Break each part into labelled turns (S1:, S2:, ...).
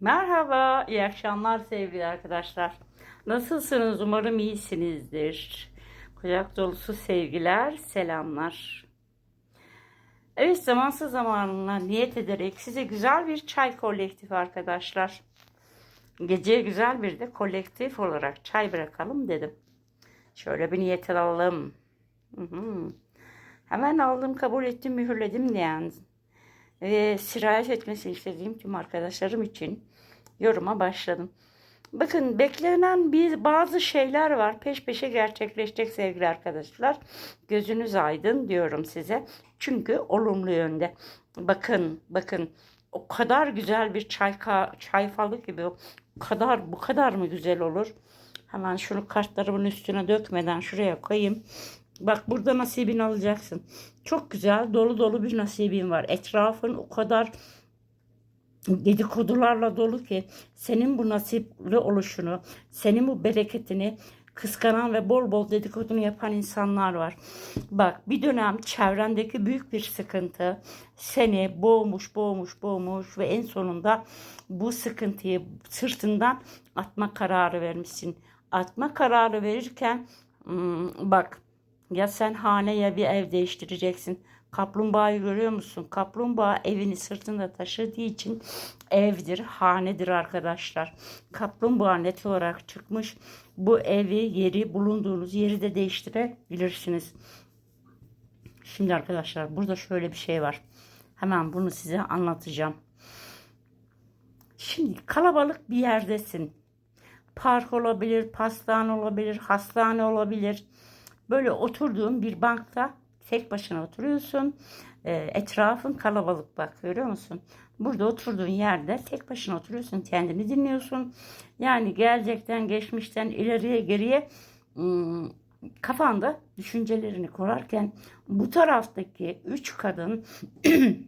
S1: Merhaba, iyi akşamlar sevgili arkadaşlar. Nasılsınız? Umarım iyisinizdir. Kucak dolusu sevgiler, selamlar. Evet, zamansız zamanına niyet ederek size güzel bir çay kolektifi arkadaşlar. Geceye güzel bir de kolektif olarak çay bırakalım dedim. Şöyle bir niyet alalım. Hı. Hemen aldım, kabul ettim, mühürledim yani. Ve sirayet etmesini istediğim tüm arkadaşlarım için yoruma başladım. Bakın beklenen bir bazı şeyler var. Peş peşe gerçekleşecek sevgili arkadaşlar. Gözünüz aydın diyorum size. Çünkü olumlu yönde. Bakın, bakın o kadar güzel bir çay çay falı gibi o kadar bu kadar mı güzel olur? Hemen şunu kartlarımın üstüne dökmeden şuraya koyayım. Bak burada nasibini alacaksın. Çok güzel dolu dolu bir nasibin var. Etrafın o kadar dedikodularla dolu ki senin bu nasipli oluşunu, senin bu bereketini kıskanan ve bol bol dedikodunu yapan insanlar var. Bak bir dönem çevrendeki büyük bir sıkıntı seni boğmuş, boğmuş, boğmuş ve en sonunda bu sıkıntıyı sırtından atma kararı vermişsin. Atma kararı verirken hmm, bak ya sen hane ya bir ev değiştireceksin. Kaplumbağayı görüyor musun? Kaplumbağa evini sırtında taşıdığı için evdir, hanedir arkadaşlar. Kaplumbağa net olarak çıkmış. Bu evi, yeri, bulunduğunuz yeri de değiştirebilirsiniz. Şimdi arkadaşlar burada şöyle bir şey var. Hemen bunu size anlatacağım. Şimdi kalabalık bir yerdesin. Park olabilir, pastane olabilir, hastane olabilir. Böyle oturduğun bir bankta tek başına oturuyorsun. E, etrafın kalabalık bak görüyor musun? Burada oturduğun yerde tek başına oturuyorsun. Kendini dinliyorsun. Yani gelecekten, geçmişten, ileriye, geriye ım, kafanda düşüncelerini kurarken bu taraftaki üç kadın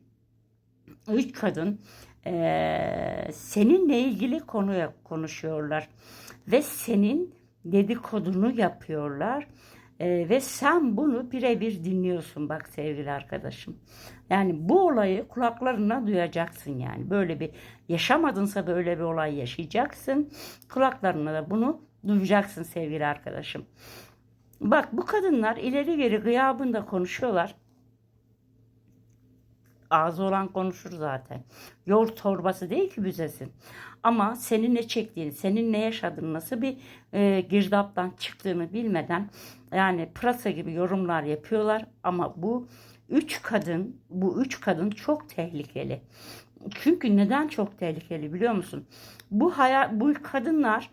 S1: üç kadın e, seninle ilgili konuya konuşuyorlar ve senin dedikodunu yapıyorlar ee, ve sen bunu birebir dinliyorsun bak sevgili arkadaşım. Yani bu olayı kulaklarına duyacaksın yani. Böyle bir yaşamadınsa böyle bir olay yaşayacaksın. Kulaklarına da bunu duyacaksın sevgili arkadaşım. Bak bu kadınlar ileri geri gıyabında konuşuyorlar. Ağzı olan konuşur zaten. Yol torbası değil ki büzesin. Ama senin ne çektiğini, senin ne yaşadığını, nasıl bir e, girdaptan çıktığını bilmeden yani pırasa gibi yorumlar yapıyorlar. Ama bu üç kadın, bu üç kadın çok tehlikeli. Çünkü neden çok tehlikeli biliyor musun? Bu hayat, bu kadınlar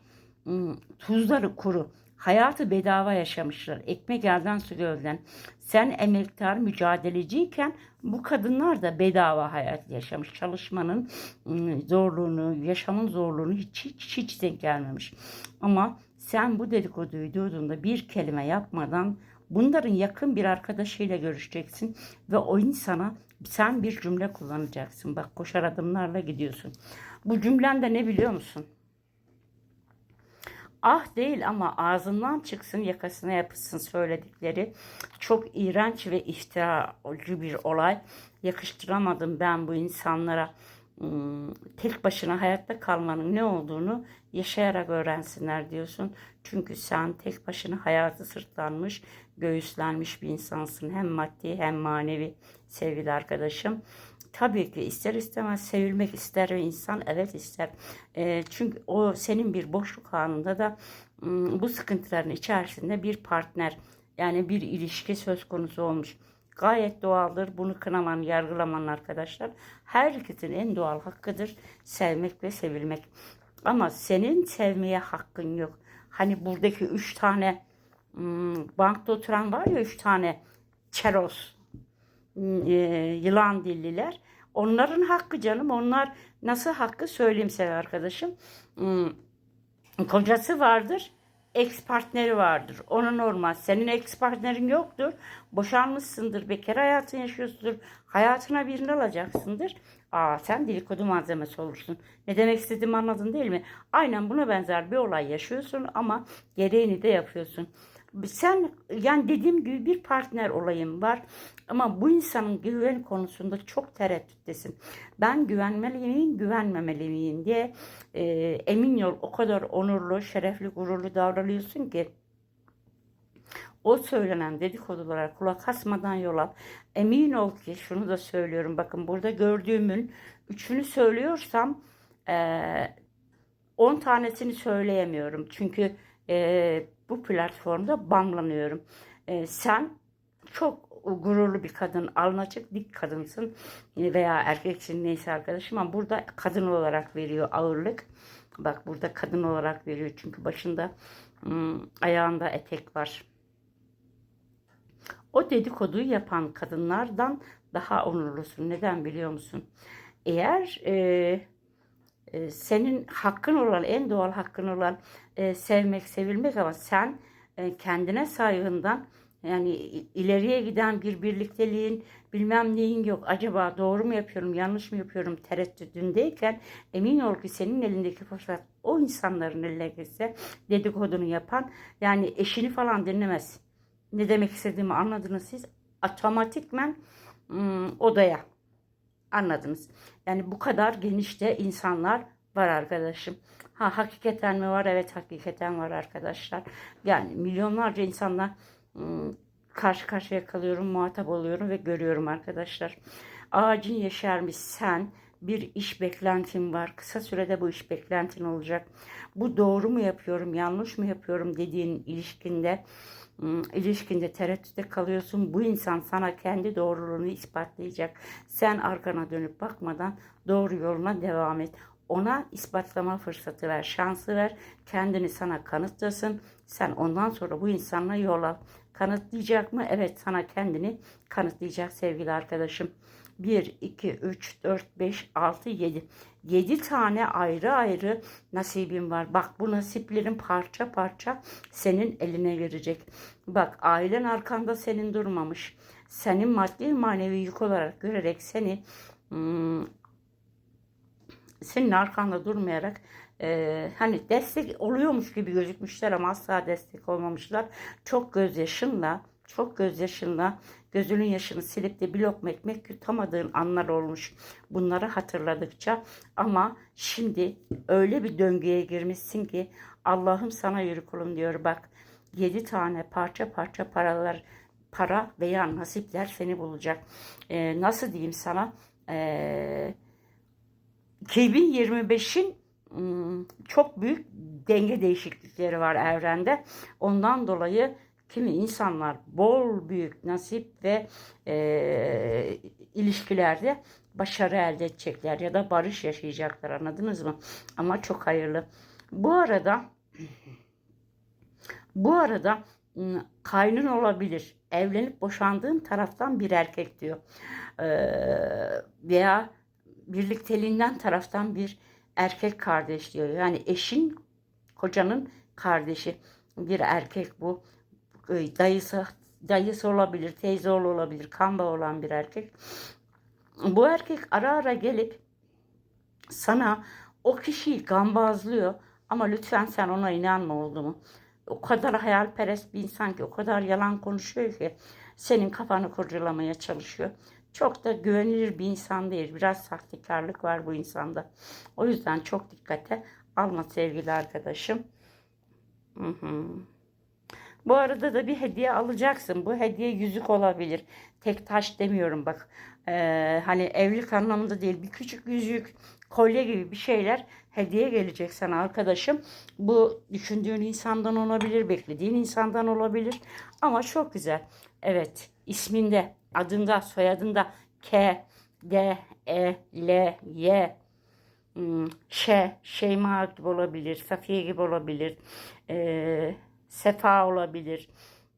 S1: tuzları kuru. Hayatı bedava yaşamışlar. Ekmek elden su gölden. Sen emektar mücadeleciyken bu kadınlar da bedava hayat yaşamış. Çalışmanın ıı, zorluğunu, yaşamın zorluğunu hiç hiç, hiç denk gelmemiş. Ama sen bu dedikoduyu duyduğunda bir kelime yapmadan bunların yakın bir arkadaşıyla görüşeceksin ve o insana sen bir cümle kullanacaksın. Bak koşar adımlarla gidiyorsun. Bu cümlen de ne biliyor musun? Ah değil ama ağzından çıksın yakasına yapışsın söyledikleri çok iğrenç ve iftiracı bir olay. Yakıştıramadım ben bu insanlara hmm, tek başına hayatta kalmanın ne olduğunu yaşayarak öğrensinler diyorsun. Çünkü sen tek başına hayatı sırtlanmış, göğüslenmiş bir insansın. Hem maddi hem manevi sevgili arkadaşım. Tabii ki ister istemez sevilmek ister insan evet ister. E, çünkü o senin bir boşluk anında da ıı, bu sıkıntıların içerisinde bir partner yani bir ilişki söz konusu olmuş. Gayet doğaldır. Bunu kınaman, yargılaman arkadaşlar. Herkesin en doğal hakkıdır sevmek ve sevilmek. Ama senin sevmeye hakkın yok. Hani buradaki üç tane bankta oturan var ya üç tane çeros e, yılan dilliler. Onların hakkı canım. Onlar nasıl hakkı söyleyeyim size arkadaşım. Kocası vardır. Ex partneri vardır. Ona normal. Senin ex partnerin yoktur. Boşanmışsındır. Bekar hayatını yaşıyorsundur. Hayatına birini alacaksındır. Aa sen dedikodu malzemesi olursun. Ne demek istediğimi anladın değil mi? Aynen buna benzer bir olay yaşıyorsun ama gereğini de yapıyorsun. Sen yani dediğim gibi bir partner olayım var ama bu insanın güven konusunda çok tereddüttesin. Ben güvenmeli miyim, güvenmemeli miyim diye e, emin ol o kadar onurlu, şerefli, gururlu davranıyorsun ki o söylenen dedikodulara kulak asmadan yol al. Emin ol ki şunu da söylüyorum. Bakın burada gördüğümün üçünü söylüyorsam eee 10 tanesini söyleyemiyorum. Çünkü eee, bu platformda banlanıyorum. Eee, sen çok gururlu bir kadın, alnacık dik kadınsın veya erkeksin neyse arkadaşım ama burada kadın olarak veriyor ağırlık. Bak burada kadın olarak veriyor çünkü başında ım, ayağında etek var. O dedikoduyu yapan kadınlardan daha onurlusun. Neden biliyor musun? Eğer e, e, senin hakkın olan, en doğal hakkın olan e, sevmek, sevilmek ama sen e, kendine saygından yani ileriye giden bir birlikteliğin bilmem neyin yok. Acaba doğru mu yapıyorum, yanlış mı yapıyorum tereddüdündeyken emin ol ki senin elindeki fırsat o insanların eline geçse dedikodunu yapan yani eşini falan dinlemez. Ne demek istediğimi anladınız siz. Otomatikmen ım, odaya Anladınız. Yani bu kadar genişte insanlar var arkadaşım. Ha hakikaten mi var? Evet hakikaten var arkadaşlar. Yani milyonlarca insanla karşı karşıya kalıyorum, muhatap oluyorum ve görüyorum arkadaşlar. Ağacın yeşermiş sen bir iş beklentin var. Kısa sürede bu iş beklentin olacak. Bu doğru mu yapıyorum, yanlış mı yapıyorum dediğin ilişkinde ım, ilişkinde tereddütte kalıyorsun. Bu insan sana kendi doğruluğunu ispatlayacak. Sen arkana dönüp bakmadan doğru yoluna devam et. Ona ispatlama fırsatı ver, şansı ver. Kendini sana kanıtlasın. Sen ondan sonra bu insanla yol al. Kanıtlayacak mı? Evet sana kendini kanıtlayacak sevgili arkadaşım. 1, 2, 3, 4, 5, 6, 7. 7 tane ayrı ayrı nasibim var. Bak bu nasiplerin parça parça senin eline girecek. Bak ailen arkanda senin durmamış. Senin maddi manevi yük olarak görerek seni hmm, senin arkanda durmayarak e, hani destek oluyormuş gibi gözükmüşler ama asla destek olmamışlar. Çok gözyaşınla, çok gözyaşınla gözünün yaşını silip de bir lokma ekmek yutamadığın anlar olmuş. Bunları hatırladıkça ama şimdi öyle bir döngüye girmişsin ki Allah'ım sana yürü kulum diyor bak. Yedi tane parça parça paralar para veya nasipler seni bulacak. E, nasıl diyeyim sana? Eee 2025'in ım, çok büyük denge değişiklikleri var evrende. Ondan dolayı kimi insanlar bol büyük nasip ve e, ilişkilerde başarı elde edecekler ya da barış yaşayacaklar anladınız mı? Ama çok hayırlı. Bu arada bu arada ım, kaynın olabilir. Evlenip boşandığın taraftan bir erkek diyor. Ee, veya birlikteliğinden taraftan bir erkek kardeş diyor. Yani eşin kocanın kardeşi bir erkek bu. Ee, Dayısı dayısı olabilir, teyze oğlu olabilir, kan bağı olan bir erkek. Bu erkek ara ara gelip sana o kişiyi gambazlıyor ama lütfen sen ona inanma oldu mu? O kadar hayalperest bir insan ki o kadar yalan konuşuyor ki senin kafanı kurcalamaya çalışıyor. Çok da güvenilir bir insan değil. Biraz sahtekarlık var bu insanda. O yüzden çok dikkate alma sevgili arkadaşım. Hı hı. Bu arada da bir hediye alacaksın. Bu hediye yüzük olabilir. Tek taş demiyorum bak. Ee, hani evlilik anlamında değil. Bir küçük yüzük, kolye gibi bir şeyler hediye gelecek sana arkadaşım. Bu düşündüğün insandan olabilir, beklediğin insandan olabilir. Ama çok güzel. Evet, isminde, adında, soyadında K, D, E, L, Y, Hmm, Şe, Şeyma gibi olabilir, Safiye gibi olabilir, ee, Sefa olabilir,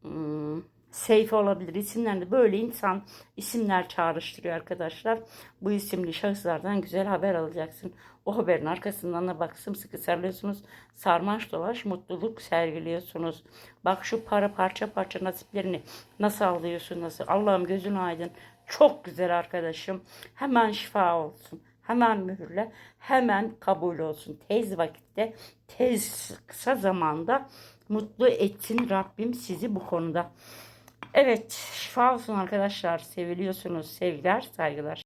S1: hmm, olabilir isimlerinde böyle insan isimler çağrıştırıyor arkadaşlar. Bu isimli şahıslardan güzel haber alacaksın. O haberin arkasından da bak sımsıkı sarılıyorsunuz. Sarmaş dolaş mutluluk sergiliyorsunuz. Bak şu para parça parça nasiplerini nasıl alıyorsun nasıl. Allah'ım gözün aydın. Çok güzel arkadaşım. Hemen şifa olsun. Hemen mühürle, hemen kabul olsun. Tez vakitte, tez kısa zamanda Mutlu etsin Rabbim sizi bu konuda. Evet şifa olsun arkadaşlar. Seviliyorsunuz. Sevgiler, saygılar.